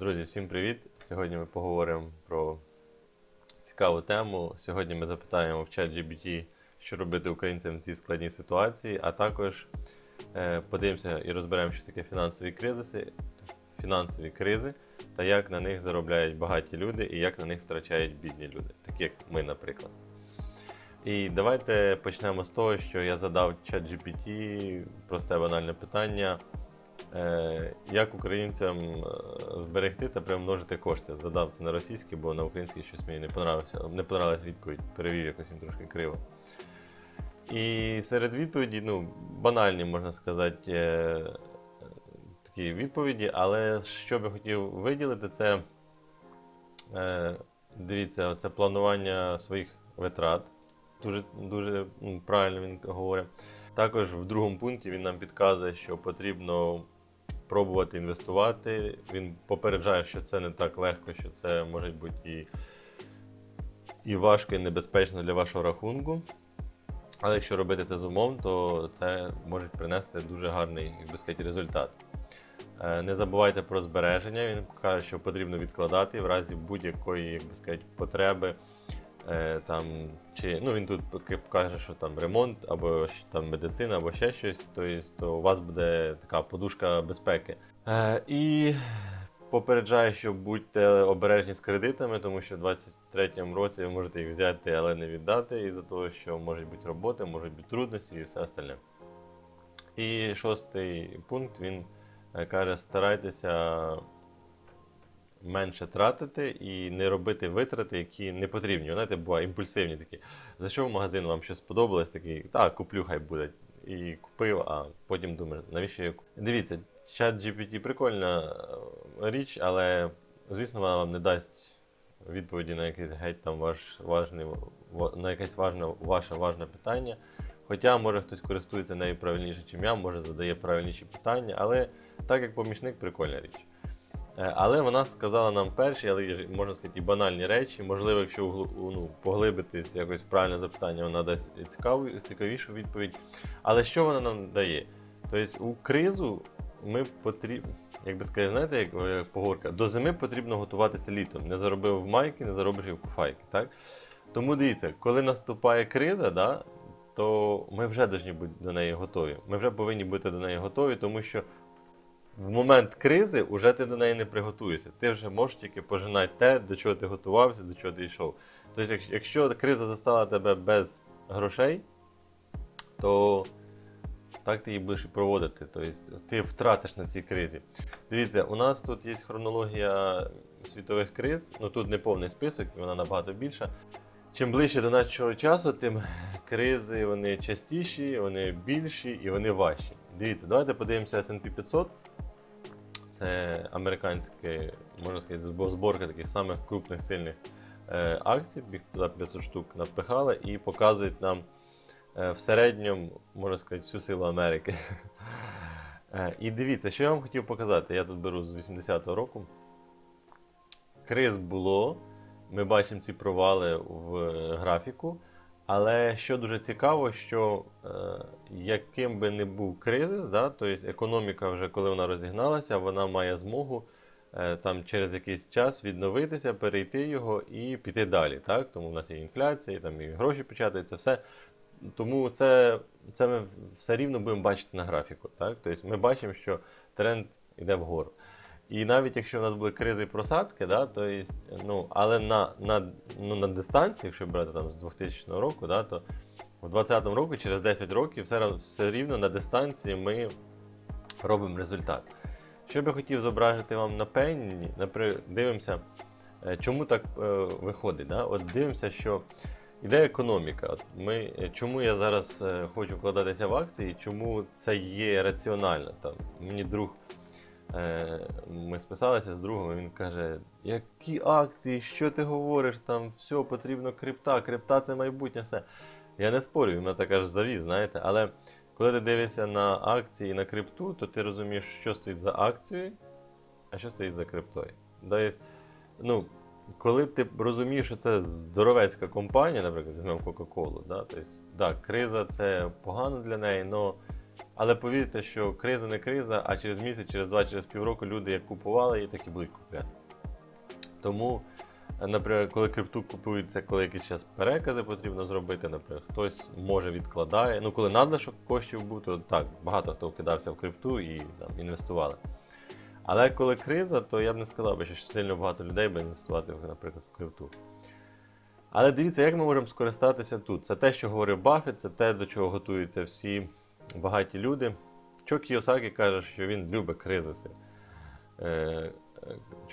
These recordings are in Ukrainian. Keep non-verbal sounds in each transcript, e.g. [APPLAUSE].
Друзі, всім привіт! Сьогодні ми поговоримо про цікаву тему. Сьогодні ми запитаємо в чат GBT, що робити українцям в цій складній ситуації, а також е, подивимося і розберемо, що таке фінансові кризи, фінансові кризи та як на них заробляють багаті люди і як на них втрачають бідні люди, такі як ми, наприклад. І давайте почнемо з того, що я задав чат GPT просте банальне питання. Е, Як українцям е, зберегти та примножити кошти? Задав це на російський, бо на український щось мені не понравився. Не понравилась відповідь, перевів якось трошки криво. І серед відповідей, ну, банальні, можна сказати, е, такі відповіді, але що би хотів виділити, це дивіться, це планування своїх витрат. Дуже, дуже правильно він говорить. Також в другому пункті він нам підказує, що потрібно пробувати інвестувати. Він попереджає, що це не так легко, що це може бути і, і важко, і небезпечно для вашого рахунку. Але якщо робити це з умом, то це може принести дуже гарний як би сказати, результат. Е, Не забувайте про збереження. Він каже, що потрібно відкладати в разі будь-якої як би сказати, потреби. Е, Там, чи, ну, він тут каже, що там ремонт, або там медицина, або ще щось, тобто, то у вас буде така подушка безпеки. Е, і попереджаю, що будьте обережні з кредитами, тому що в 2023 році ви можете їх взяти, але не віддати, із-за того, що можуть бути роботи, можуть бути трудності і все остальне. І шостий пункт він е, каже: старайтеся менше тратити і не робити витрати, які не потрібні. Знаєте, буває імпульсивні такі. Зайшов в магазин, вам щось сподобалось, такий, так, куплю, хай буде. І купив, а потім думаєш, навіщо я купив? Дивіться, чат GPT прикольна е, річ, але звісно, вона вам не дасть відповіді на якийсь геть там ваш важний, ва- на якесь важне, ваше важне питання. Хоча, може, хтось користується нею правильніше, ніж я, може задає правильніші питання, але так як помічник, прикольна річ. Е, Але вона сказала нам перші, але можна сказати, і банальні речі. Можливо, якщо ну, поглибитись якось правильне запитання, вона дасть цікаву, цікавішу відповідь. Але що вона нам дає? Тобто у кризу ми потрібно, як би сказати, знаєте, як е, поговорка, до зими потрібно готуватися літом. Не заробив в майки, не заробиш і в куфайки. Так? Тому дивіться, коли наступає криза, да, то ми вже повинні бути до неї готові. Ми вже повинні бути до неї готові, тому що в момент кризи вже ти до неї не приготуєшся. Ти вже можеш тільки пожинати те, до чого ти готувався, до чого ти йшов. Тобто, якщо- криза застала тебе без грошей, то так ти її будеш і проводити. Тобто ти втратиш на цій кризі. Дивіться, у нас тут є хронологія світових криз, ну тут не повний список, вона набагато більша. Чим ближче до нашого часу, тим кризи вони частіші, вони більші і вони важчі. Дивіться, давайте подивимося S&P 500. Це американська, можна сказати, зборка таких самих крупних сильних е, акцій. Їх туди 500 штук напихали і показують нам е, в середньому, можна сказати, всю силу Америки. [LAUGHS] Е, і дивіться, що я вам хотів показати. Я тут беру з 80-го року. Криз було. Ми бачимо ці провали в графіку. Але що дуже цікаво, що е, яким би не був кризис, да, тобто економіка, вже коли вона розігналася, вона має змогу е, там через якийсь час відновитися, перейти його і піти далі. Так? Тому в нас є інфляція, і там і гроші печатаються, все. Тому це, це ми все рівно будемо бачити на графіку. Так? Тобто ми бачимо, що тренд йде вгору. І навіть якщо в нас були кризи і просадки, да, то є, ну, але на, на, ну, на дистанції, якщо брати там з 2000 року, да, то в 2020 році, через 10 років, все, все рівно на дистанції ми робимо результат. Що б я хотів зобразити вам на пенні, наприклад, дивимося, е, чому так е, виходить. Да? От дивимося, що іде економіка. От ми, е, чому я зараз е, хочу вкладатися в акції, чому це є раціонально. Там, мені друг Ми списалися з другом, він каже: які акції, що ти говориш? Там все потрібно крипта, крипта це майбутнє, все. Я не спорю, він мене так аж завів, знаєте. Але коли ти дивишся на акції і на крипту, то ти розумієш, що стоїть за акцією, а що стоїть за криптою. Тобто, ну, коли ти розумієш, що це здоровецька компанія, наприклад, візьмемо Coca-Cola, да, тобто, да, криза це погано для неї, але Але повірте, що криза не криза, а через місяць, через два, через півроку люди як купували її, так і будуть купляти. Тому, наприклад, коли крипту купують, це коли якісь час перекази потрібно зробити, наприклад, хтось може відкладає. Ну, коли надлишок коштів був, то так, багато хто вкидався в крипту і там, інвестували. Але коли криза, то я б не сказав би, що сильно багато людей би інвестувати, наприклад, в крипту. Але дивіться, як ми можемо скористатися тут. Це те, що говорив Баффет, це те, до чого готуються всі багаті люди. Чо Кіосакі каже, що він любить кризиси. Е,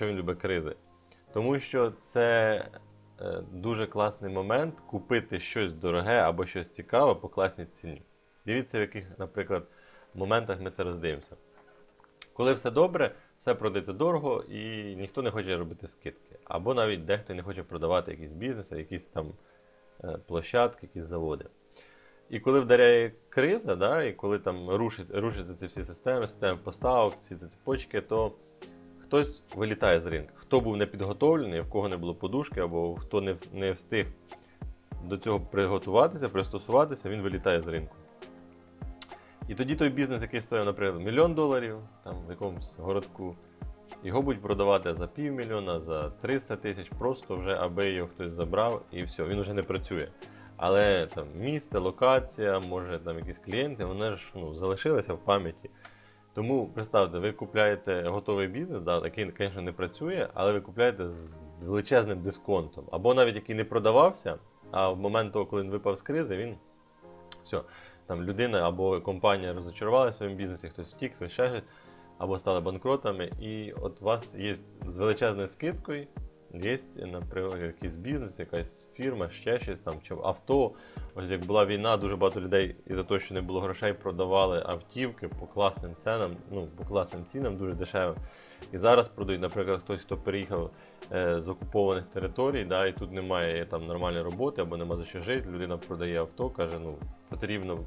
е, він любить кризи? Тому що це е, дуже класний момент купити щось дороге або щось цікаве по класній ціні. Дивіться, в яких, наприклад, моментах ми це роздивимося. Коли все добре, все продаєте дорого і ніхто не хоче робити скидки. Або навіть дехто не хоче продавати якісь бізнеси, якісь там е, площадки, якісь заводи. І коли вдаряє криза, да, і коли там рушить, рушаться ці всі системи, системи поставок, ці цепочки, то хтось вилітає з ринку. Хто був не підготовлений, в кого не було подушки, або хто не, не встиг до цього приготуватися, пристосуватися, він вилітає з ринку. І тоді той бізнес, який стоїв, наприклад, мільйон доларів там, в якомусь городку, його будуть продавати за півмільйона, за 300 тисяч, просто вже аби його хтось забрав і все, він вже не працює. Але там місце, локація, може там якісь клієнти, вони ж ну, залишилися в пам'яті. Тому представте, ви купляєте готовий бізнес, да, який, звісно, не працює, але ви купляєте з величезним дисконтом. Або навіть який не продавався, а в момент того, коли він випав з кризи, він все, там людина або компанія розочарувалася в своєму бізнесі, хтось втік, хтось ще щось, або стали банкротами. І от у вас є з величезною скидкою, є, наприклад, якийсь бізнес, якась фірма, ще щось там, чи авто. Ось як була війна, дуже багато людей із-за того, що не було грошей, продавали автівки по класним ценам, ну, по класним цінам, дуже дешево. І зараз продають, наприклад, хтось, хто переїхав е, з окупованих територій, да, і тут немає там нормальної роботи або нема за що жити. Людина продає авто, каже, ну потрібно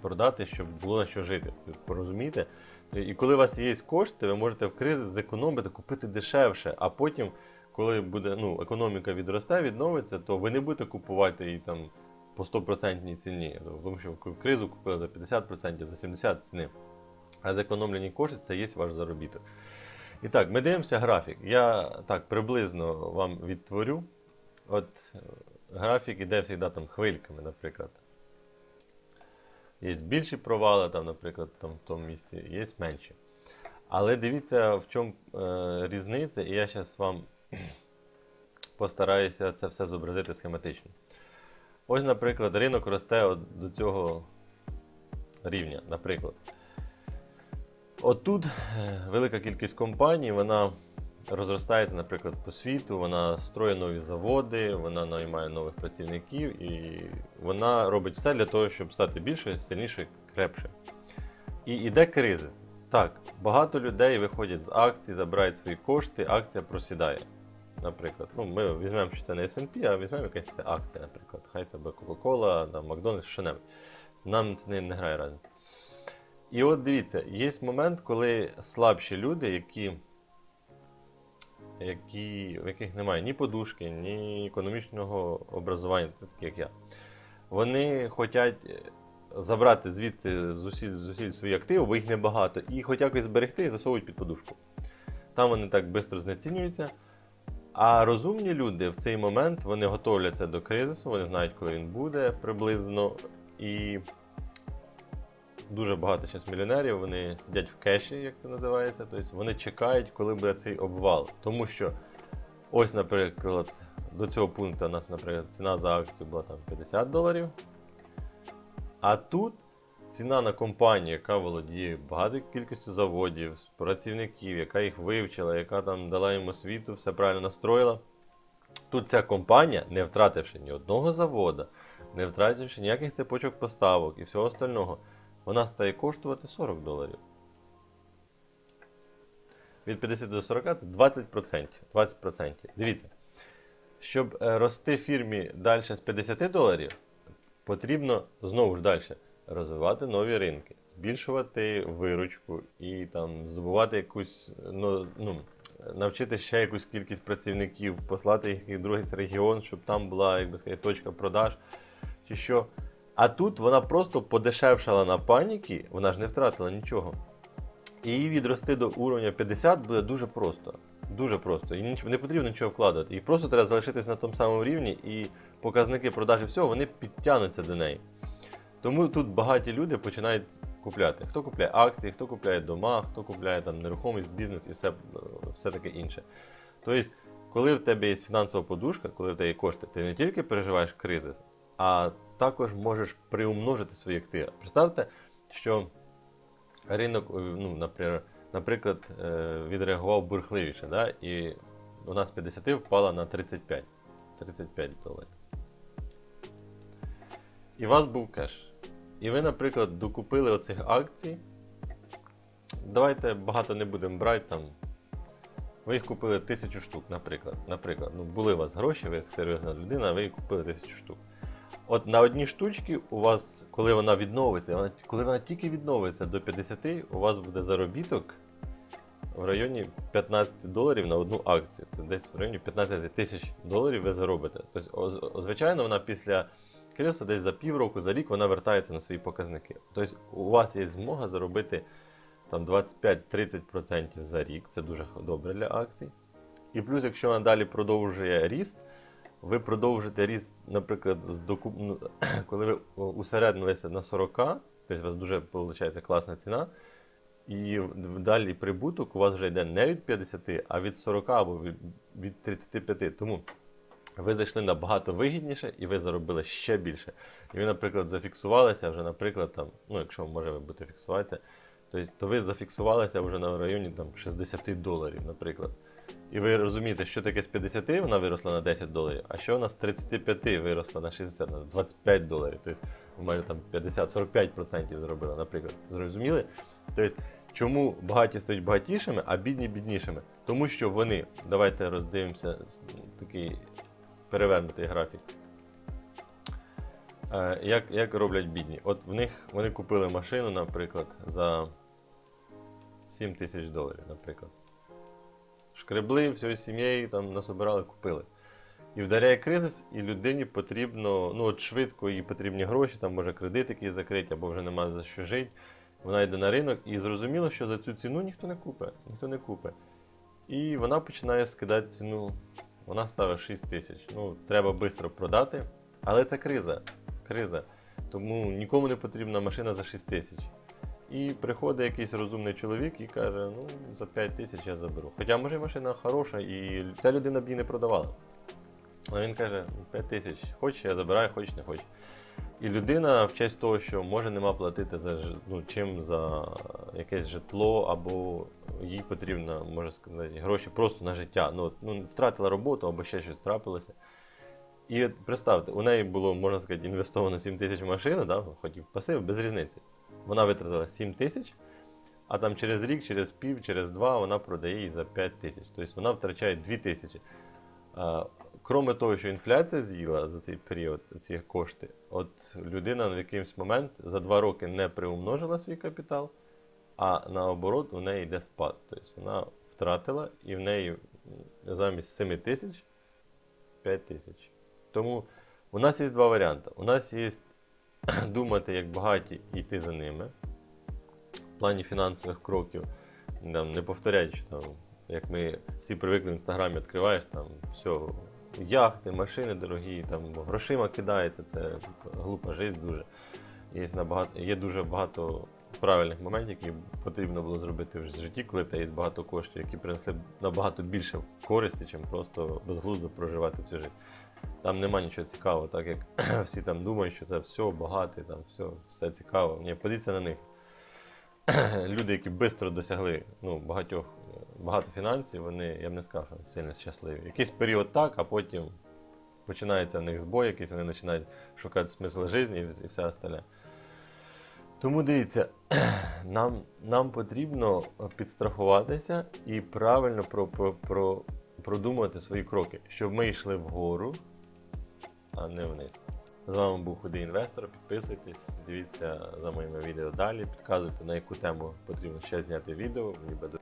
продати, щоб було на що жити. Ви Порозумієте? І коли у вас є кошти, ви можете в кризі зекономити, купити дешевше, а потім, коли буде ну, економіка відросте, відновиться, то ви не будете купувати її там по 100% ціні. Тому що в кризу купили за 50%, за 70% ціни. А зекономлені кошти це є ваш заробіток. І так, ми дивимося графік. Я так приблизно вам відтворю. От е, графік іде завжди там хвильками, наприклад. Є більші провали, там, наприклад, там, в тому місці, є менші. Але дивіться, в чому е, різниця, і я зараз вам постараюся це все зобразити схематично. Ось, наприклад, ринок росте от до цього рівня. Наприклад. Отут е, велика кількість компаній, вона розростається, наприклад, по світу, вона строїть нові заводи, вона наймає нових працівників і вона робить все для того, щоб стати більшою, сильнішою, крепшою. І йде кризис. Так, багато людей виходять з акцій, забирають свої кошти, акція просідає. Наприклад, ну, ми візьмемо, що це не SP, а візьмемо якась акція, наприклад. Хай тебе Coca-Cola, Макдональдс, що-небудь. Нам це не, не грає разниці. І от дивіться, є момент, коли слабші люди, які, які, в яких немає ні подушки, ні економічного образування, такі як я, вони хочуть забрати звідси зусиль, зусиль свої активи, бо їх небагато, і хоч якось зберегти і засовують під подушку. Там вони так швидко знецінюються. А розумні люди в цей момент вони готовляться до кризису, вони знають, коли він буде приблизно. І дуже багато зараз мільйонерів, вони сидять в кеші, як це називається. Тобто вони чекають, коли буде цей обвал. Тому що ось, наприклад, до цього пункту у нас, наприклад, ціна за акцію була там 50 доларів. А тут ціна на компанію, яка володіє багатою кількістю заводів, працівників, яка їх вивчила, яка там дала їм освіту, все правильно настроїла. Тут ця компанія, не втративши ні одного завода, не втративши ніяких цепочок поставок і всього остального, вона стає коштувати 40 доларів. Від 50 до 40 це 20%. 20%. Дивіться, щоб е, рости фірмі далі з 50 доларів, потрібно знову ж далі розвивати нові ринки, збільшувати виручку і там здобувати якусь, ну, ну, навчити ще якусь кількість працівників, послати їх в другий регіон, щоб там була, як сказати, точка продаж чи що. А тут вона просто подешевшала на паніки, вона ж не втратила нічого. І її відрости до уровня 50 буде дуже просто. Дуже просто. І не потрібно нічого вкладати. І просто треба залишитись на тому самому рівні, і показники продажі всього вони підтягнуться до неї. Тому тут багаті люди починають купляти. Хто купляє акції, хто купляє дома, хто купляє там нерухомість, бізнес і все, все таке інше. Тобто, коли в тебе є фінансова подушка, коли в тебе є кошти, ти не тільки переживаєш кризис, а також можеш приумножити свої активи. Представте, що ринок, е, ну, наприклад, е, відреагував бурхливіше, да? і у нас 50 впала на 35. 35 доларів. І у вас був кеш. І ви, наприклад, докупили оцих акцій. Давайте багато не будемо брати там. Ви їх купили тисячу штук, наприклад. Наприклад, ну були у вас гроші, ви серйозна людина, ви їх купили тисячу штук. От на одній штучці у вас, коли вона відновиться, вона, коли вона тільки відновиться до 50, у вас буде заробіток в районі 15 доларів на одну акцію. Це десь в районі 15 тисяч доларів ви заробите. Тобто, звичайно, вона після криси десь за півроку, за рік вона вертається на свої показники. Тобто, у вас є змога заробити там 25-30% за рік. Це дуже добре для акцій. І плюс, якщо вона далі продовжує ріст, ви продовжите ріст, наприклад, з докуп... ну, [CLEARS THROAT] коли ви усереднилися на 40, тобто у вас дуже виходить класна ціна, і далі прибуток у вас вже йде не від 50, а від 40 або від 35. Тому ви зайшли набагато вигідніше і ви заробили ще більше. І ви, наприклад, зафіксувалися вже, наприклад, там, ну, якщо може ви будете фіксуватися, то, то ви зафіксувалися вже на районі там, 60 доларів, наприклад. І ви розумієте, що таке з 50 вона виросла на 10 доларів, а що вона з 35 виросла на 60, на 25 доларів. Тобто ви майже там 50-45% зробила, наприклад. Зрозуміли? Тобто, чому багаті стають багатішими, а бідні біднішими? Тому що вони, давайте роздивимося такий перевернутий графік. Е, Як, як роблять бідні? От в них вони купили машину, наприклад, за 7 тисяч доларів, наприклад. Шкребли всією сім'єю, там насобирали, купили. І вдаряє кризис, і людині потрібно, ну от швидко їй потрібні гроші, там може кредит якийсь закрити, або вже немає за що жити. Вона йде на ринок і зрозуміло, що за цю ціну ніхто не купить. Ніхто не купить. І вона починає скидати ціну. Вона ставить 6 тисяч. Ну, треба швидко продати. Але це криза. Криза. Тому нікому не потрібна машина за 6 тисяч. І приходить якийсь розумний чоловік і каже: ну, за 5 тисяч я заберу. Хоча може машина хороша, і ця людина б її не продавала. А він каже: 5 тисяч, хочеш, я забираю, хочеш, не хочеш. І людина, в честь того, що може нема платити за ну, чим за якесь житло, або їй потрібно, може сказати, гроші просто на життя. Ну, ну, втратила роботу або ще щось трапилося. І от представте, у неї було, можна сказати, інвестовано 7 тисяч в машину, да, хоч і пасив, без різниці. Вона витратила 7 тисяч, а там через рік, через пів, через два вона продає її за 5 тисяч. Тобто вона втрачає 2 тисячі. Кроме того, що інфляція з'їла за цей період ці кошти, от людина в якийсь момент за 2 роки не приумножила свій капітал, а наоборот у неї йде спад. Тобто вона втратила і в неї замість 7 тисяч 5 тисяч. Тому у нас є два варіанти. У нас є [CLEARS THROAT] думати, як багаті, йти за ними. В плані фінансових кроків там, не повторяти, що там, як ми всі привикли в інстаграмі, відкриваєш там все, яхти, машини дорогі, там грошима кидається, це глупа життя дуже. Є, набагато, є дуже багато правильних моментів, які потрібно було зробити в житті, коли в тебе є багато коштів, які принесли набагато більше користі, чим просто безглуздо проживати цю життя. Там нема нічого цікавого, так як [CLEARS THROAT] всі там думають, що це все багате, там все, все цікаво. Ні, подивіться на них. [CLEARS THROAT] Люди, які швидко досягли ну, багатьох, багато фінансів, вони, я б не сказав, що сильно щасливі. Якийсь період так, а потім починається в них збой, якийсь, вони починають шукати смисл життя і все остальне. Тому дивіться, [CLEARS THROAT] нам, нам потрібно підстрахуватися і правильно про, про, про, продумувати свої кроки, щоб ми йшли вгору, а не вниз. З вами був худий інвестор. Підписуйтесь, дивіться за моїми відео далі, підказуйте, на яку тему потрібно ще зняти відео. Мені буде